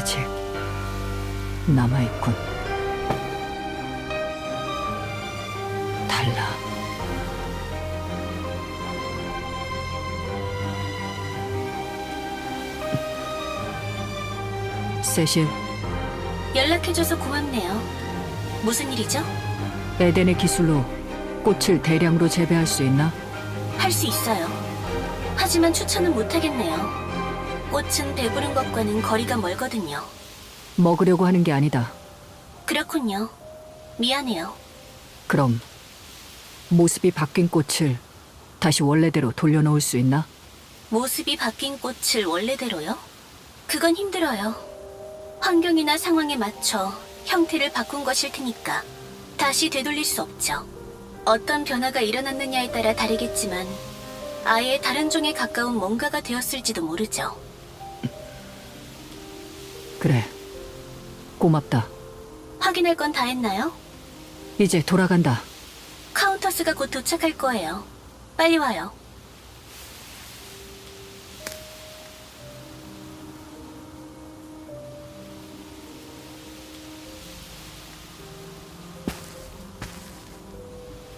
아직 남아있군. 달라. 세실, 연락해줘서 고맙네요. 무슨 일이죠? 에덴의 기술로 꽃을 대량으로 재배할 수 있나? 할 수 있어요. 하지만 추천은 못하겠네요. 꽃은 배부른 것과는 거리가 멀거든요. 먹으려고 하는 게 아니다. 그렇군요. 미안해요. 그럼 모습이 바뀐 꽃을 다시 원래대로 돌려놓을 수 있나? 모습이 바뀐 꽃을 원래대로요? 그건 힘들어요. 환경이나 상황에 맞춰 형태를 바꾼 것일 테니까 다시 되돌릴 수 없죠. 어떤 변화가 일어났느냐에 따라 다르겠지만 아예 다른 종에 가까운 뭔가가 되었을지도 모르죠. 그래. 고맙다. 확인할 건 다 했나요? 이제 돌아간다. 카운터스가 곧 도착할 거예요. 빨리 와요.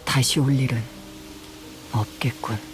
다시 올 일은 없겠군.